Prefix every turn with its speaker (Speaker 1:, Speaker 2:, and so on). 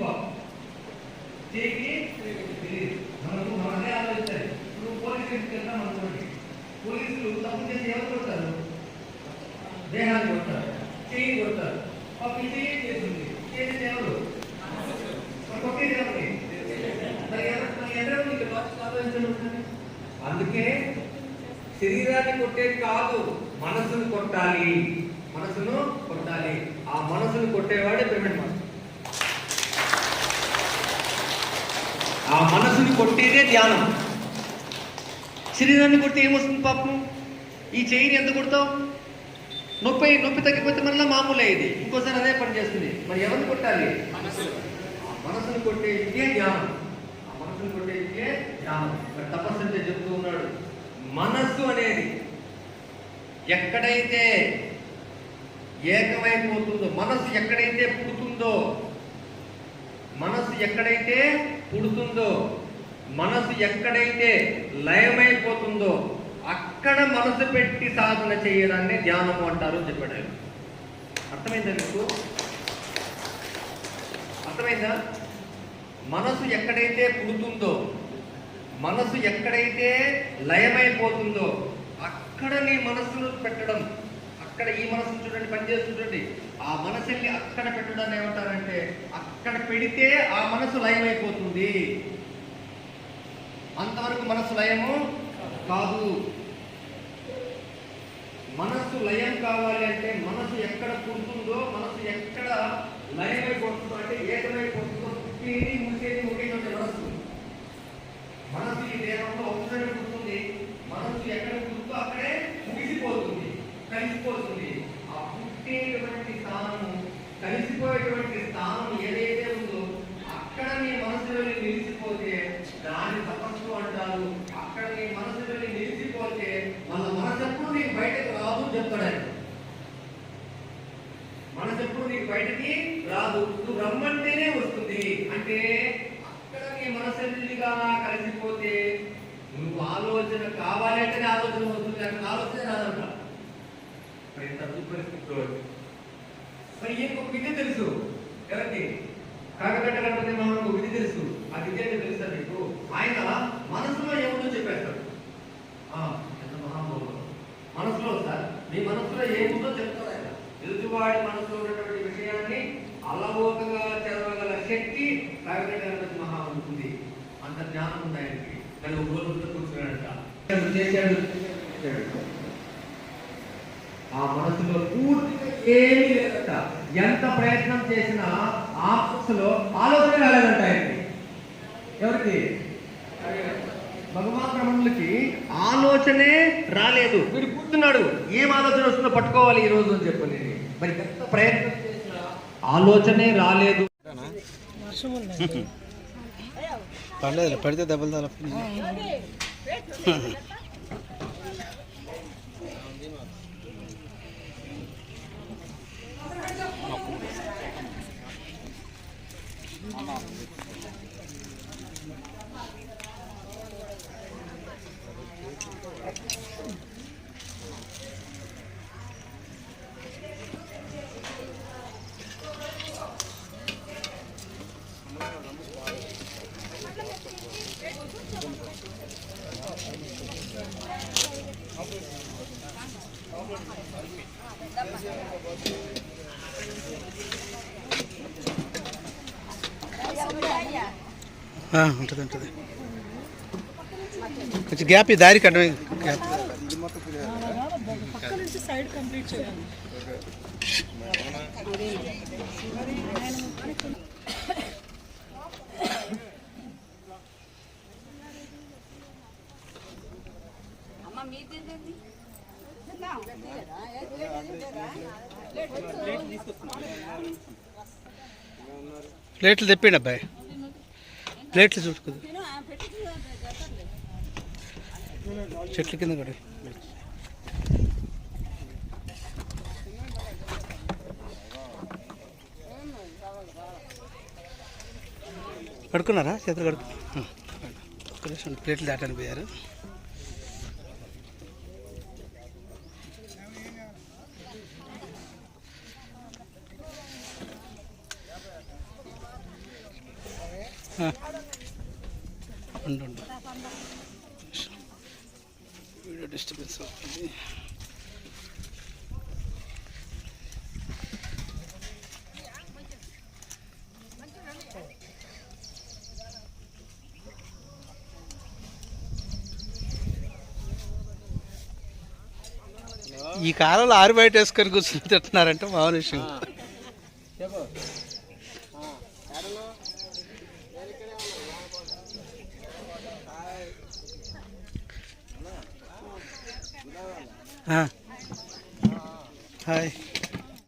Speaker 1: పాపం చేయికి మనకు మన అదే ఇప్పుడు పోలీసు వెళ్తాం అనుకోండి. పోలీసులు తప్పు చేసి ఎవరు కొడతారు? దేహాన్ని కొడతారు చేయి కొడతారు. పాపం చేయి ఎవరు? కొట్టేది ఎవరిని? అందుకే శరీరాన్ని కొట్టేది కాదు మనసును కొట్టాలి. మనసును కొట్టాలి. ఆ మనసును కొట్టేవాడే పేమెంట్ మాస్టర్. ఆ మనసుని కొట్టేదే ధ్యానం. శరీరాన్ని కొట్టి ఏమొస్తుంది పాపం? ఈ చెయ్యిని ఎంత కొడతావు? నొప్పి నొప్పి తగ్గిపోతే మళ్ళీ మామూలు అయ్యేది ఇంకోసారి అదే పని చేస్తుంది. మరి ఎవరిని కొట్టాలి? ఆ మనసుని కొట్టే ఇదే ధ్యానం. ఆ మనసుని కొట్టే ఇదే ధ్యానం. మరి తపస్సు అంటే చెప్తూ ఉన్నాడు. మనస్సు అనేది ఎక్కడైతే ఏకమైపోతుందో మనసు ఎక్కడైతే పుడుతుందో మనసు ఎక్కడైతే పుడుతుందో మనసు ఎక్కడైతే లయమైపోతుందో అక్కడ మనసు పెట్టి సాధన చేయడాన్ని ధ్యానము అంటారు అని చెప్పాడు ఆయన. అర్థమైందా మీకు? అర్థమైందా? మనసు ఎక్కడైతే పుడుతుందో మనసు ఎక్కడైతే లయమైపోతుందో అక్కడ నీ మనసును పెట్టడం అక్కడ ఈ మనసు చూడండి పనిచేస్తుంటుంది ఆ మనసుని అక్కడ పెట్టడాన్ని ఏమంటారంటే అక్కడ పెడితే ఆ మనసు లయమైపోతుంది. అంతవరకు మనసు లయము కాదు. మనసు లయం కావాలి అంటే మనసు ఎక్కడ పుడుతుందో మనసు ఎక్కడ లయమైపోతుందో అంటే ఏకమైపోతుందో పుట్టేది ముసేది ఒకే మనసు మనసు ఈ దేహంలో ఒకసారి పుడుతుంది మనసు ఎక్కడ పుడుతుందో అక్కడే నిలిచిపోయేటువంటి స్థానం ఏదైతే ఉందో అక్కడ నీ మనసులోని నిలిచిపోతే దాని తపస్సు అంటారు. అక్కడ నీ మనసులోని నిలిచిపోతే మన మనసెప్పుడు నీకు బయటకు రాదు చెప్తాడు మనసెప్పుడు నీకు బయటకి రాదు. నువ్వు రమ్మంటేనే వస్తుంది. అంటే అక్కడ నీ మనసెల్లిగా కలిసిపోతే నువ్వు ఆలోచన కావాలంటేనే ఆలోచన వస్తుంది. అక్కడ ఆలోచన రాదంట. ఇంత పరిస్థితిలో మరి ఈయనకు ఒక విద్య తెలుసు? ఎవరికి? కాకగట్ట గణపతి మహారాజు ఒక విధి తెలుసు. ఆ విద్య అంటే తెలుసా మీకు? ఆయన మనసులో ఏముందో చెప్పేస్తాడు. ఆ, ఎంత మహాభావం మనసులో సార్ మీ మనసులో ఏముందో చెప్తాడు ఆయన? ఎదుటివాడి మనసులో ఉన్నటువంటి విషయాన్ని అలవోకగా చదవగల శక్తి కాకగట్ట గణపతి మహారాజు ఉంది. అంత జ్ఞానం ఉంది ఆయనకి. కానీ ఒక రోజు కూర్చున్నాడంట. చేశాడు చేశాడు. ఆ మనసులో పూర్తిగా ఏమీ లేదంట. ఎంత ప్రయత్నం చేసినా ఆ మనసులో ఆలోచన రాలేదంట ఆయనకి. ఎవరికి? భగవాన్ రమణులకి ఆలోచనే రాలేదు. వీడు కూర్చున్నాడు. ఏం ఆలోచన వస్తుందో పట్టుకోవాలి ఈ రోజు అని చెప్పని. మరి ఎంత ప్రయత్నం చేసినా ఆలోచనే రాలేదు.
Speaker 2: పర్లేదు పడితే దెబ్బలు తల ఉంటుంది ఉంటుంది. కొంచెం గ్యాప్ ఈ దారికి గ్యాప్
Speaker 3: సైడ్ కంప్లీట్ చేయాలి
Speaker 4: అమ్మ
Speaker 2: ప్లేట్లు తెప్పిండి అబ్బాయి. ప్లేట్లు చూసుకుంది. చెట్ల కింద కూడా కడుక్కున్నారా? చేతులు కడుక్కు ప్లేట్లు దాటానికి పోయారు. వీడియో డిస్టర్బెన్స్ అవుతుంది ఈ కాలంలో ఆరు బయట వేసుకొని కూర్చుని తింటున్నారంటే మామూలు విషయం ఆ. హాయ్.